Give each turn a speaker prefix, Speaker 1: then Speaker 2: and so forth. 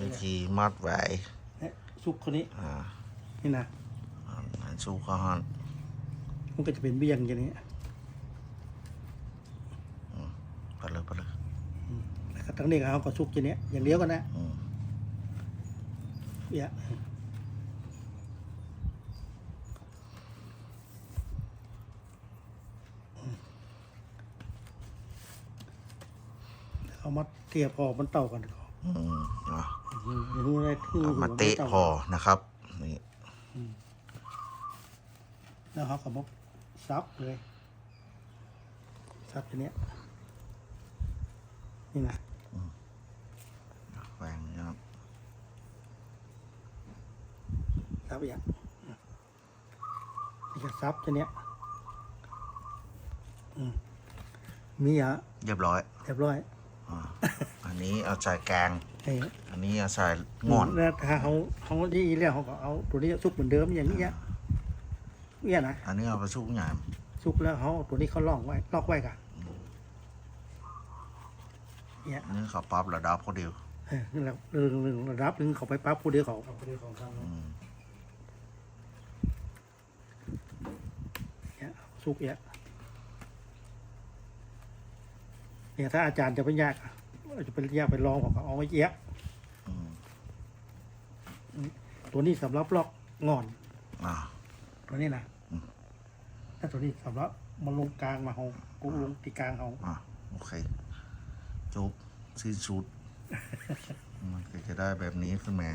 Speaker 1: วิธีมัดไว้
Speaker 2: เนี่ยซุกคนนี้
Speaker 1: อ่า
Speaker 2: นี่นะ
Speaker 1: อันสู้ก็ฮอน
Speaker 2: มันก็จะเป็นเบี้ยงอย่างนี้
Speaker 1: ไปเลยไปเลย
Speaker 2: แล้วก็ตั้งนี้ก็เอาก็ซุกอย่างนี้อย่างเดียวกันนะ
Speaker 1: อืม
Speaker 2: เบี้ยเอามาเทียบพอมันเต่ากันก่อน
Speaker 1: อืมอะ
Speaker 2: อืมอย่างนี้ได้คือ
Speaker 1: เอามาเตะพอนะครับนี่
Speaker 2: แล้วเขาก็มาซับเลยซับตัวเนี้ยนี่นะ
Speaker 1: แหวงนะครับ
Speaker 2: ซับอย่างนี่ก็ซับตัวเนี้ยอืมมีอะ
Speaker 1: เรียบร้อย
Speaker 2: เรียบร้อย
Speaker 1: อ่าอันนี้เอาใส่แกง
Speaker 2: ไอ้
Speaker 1: อันนี้เอาใส่งอน
Speaker 2: แล้วถ้าเขาเขาที่แล้วเขาก็เอาตัวนี้ซุกเหมือนเดิมอย่างนี้เนี่ยเนี่ยนะ
Speaker 1: อันนี้เอาไปสู้หยาม
Speaker 2: ซุกแล้วเขาเอาตัวนี้เขาล่องไว้ล็อกไว้กันเนี่ย
Speaker 1: อันนี้เขาปรับระดับเขาเดียว
Speaker 2: เออนั่นแหละเรื่องหนึ่งระดับหนึ่งเขาไปปั๊บผู้เดียวเขาผู้เดียวเขาทำ
Speaker 1: อืม
Speaker 2: เนี่ยซุกเนี่ยเนี่ยถ้าอาจารย์จะไปยากอะ จะไปยากไปลองผมก็เอาไว้เยอะ
Speaker 1: อืม
Speaker 2: ตัวนี้สำหรับล็อกงอน
Speaker 1: อ่า
Speaker 2: ตัวนี้นะ
Speaker 1: อืม
Speaker 2: ถ้าตัวนี้สำหรับมันลงกลางมาเขากูลงที่กลางเขา
Speaker 1: อ่าโอเค จบ สิ้นสุด มันก็จะได้แบบนี้ขึ้นมา